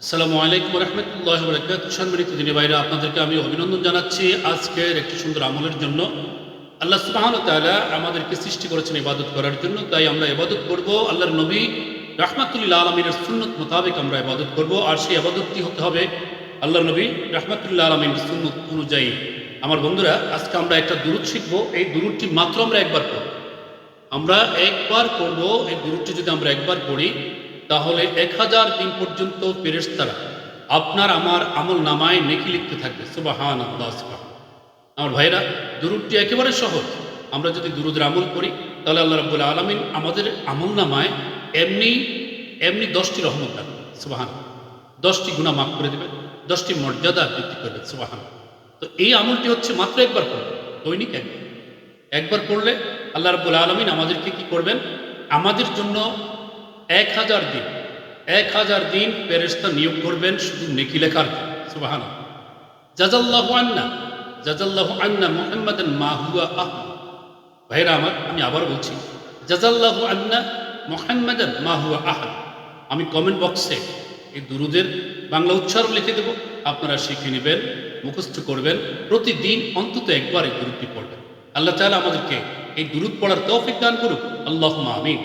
আসসালামু আলাইকুম রহমতুল্লাহ বরকাত সম্মানিত দিনী ভাইরা, আপনাদেরকে আমি অভিনন্দন জানাচ্ছি আজকের একটি সুন্দর আমলের জন্য। আল্লাহ সুবহান তাআলা আমাদেরকে সৃষ্টি করেছেন ইবাদত করার জন্য, তাই আমরা ইবাদত করব। আল্লাহর নবী রহমাতুল্লাহ আলমিনের সুন্নত মোতাবেক আমরা ইবাদত করব, আর সেই ইবাদতটি হতে হবে আল্লাহর নবী রহমাতুল্লাহ আলমিনের সুন্নত অনুযায়ী। আমার বন্ধুরা, আজকে আমরা একটা দূরত শিখব। এই দূরটি মাত্র আমরা একবার করব আমরা একবার করব এই দূরটি যদি আমরা একবার পড়ি তাহলে এক হাজার দিন পর্যন্ত ফেরেশতারা আপনার আমার আমল নামায় নেকি লিখতে থাকবে। সুবাহান। আমার ভাইরা দুরুদটি একেবারে সহজ। আমরা যদি দুরুদের আমল করি, তাহলে আল্লাহ রাব্বুল আলমিন আমাদের আমল নামায় এমনি এমনি দশটি রহমত রাখবে সুবাহান দশটি গুণা মাফ করে দেবে দশটি মর্যাদা বৃদ্ধি করবে সুবাহান তো এই আমলটি হচ্ছে মাত্র একবার করবে দৈনিক একবার একবার পড়লে আল্লাহ রাব্বুল আলমিন আমাদেরকে কি করবেন? আমাদের জন্য এক হাজার দিন, এক হাজার দিন ফেরেস্তা নিয়োগ করবেন শুধু নেকি লেখার সুবাহান জাজাল্লাহু আন্না জাজাল্লাহু আন্না মোহাম্মদান মাহুয়া আহ ভাইরা আমার, আমি আবার বলছি জাজাল্লাহু আন্না মোহাম্মদান মাহুয়া আহাদ আমি কমেন্ট বক্সে এই দুরুদের বাংলা উচ্চারণ লিখে দেব। আপনারা শিখে নেবেন, মুখস্থ করবেন, প্রতিদিন অন্তত একবার এই দুরুদটি পড়বেন। আল্লাহ তাআলা আমাদেরকে এই দুরুদ পড়ার তৌফিক দান করুক। আল্লাহ আমিন।